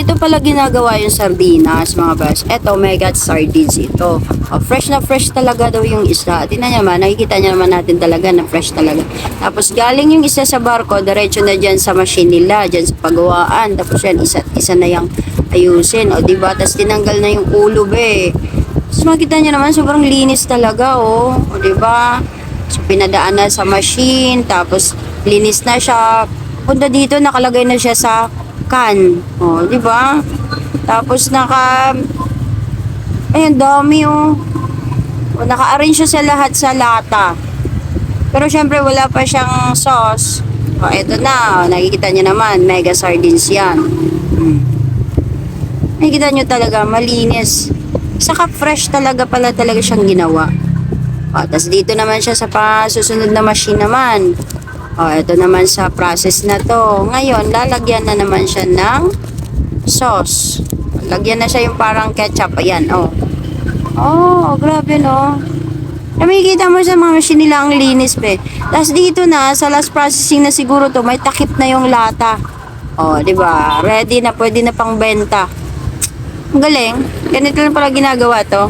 ganito pala ginagawa yung sardinas, mga best. Eto, mega sardines ito. Oh, fresh na fresh talaga daw yung isda. Tingnan niyo naman, nakikita niyo naman natin talaga na fresh talaga. Tapos galing yung isa sa barko, diretso na dyan sa machine nila, dyan sa pagawaan. Tapos yan, isa, isa na yung ayusin. O, diba? Tapos tinanggal na yung ulo, be. Tapos makita niyo naman, sobrang linis talaga, oh. O, diba? So, pinadaan na sa machine, tapos linis na siya. Punta dito, nakalagay na siya sa can. O, di ba? Tapos naka... Ayun, dami oh. O, naka-arrange siya sa lahat sa lata. Pero syempre, wala pa siyang sauce. O, eto na. O, nakikita niyo naman, mega sardines yan. Hmm. Nakikita niyo talaga, malinis. Saka fresh talaga pala talaga siyang ginawa. O, tas dito naman siya sa pa susunod na machine naman. O, ito naman sa process na to. Ngayon, lalagyan na naman siya ng sauce. Lagyan na siya yung parang ketchup. Ayan, oh. Oh, grabe no. Nakikita mo sa mga machine nila ang linis, be. Tapos dito na, sa last processing na siguro to, may takip na yung lata. Oh, di ba? Ready na, pwede na pang benta. Ang galing. Ganito lang pala ginagawa to.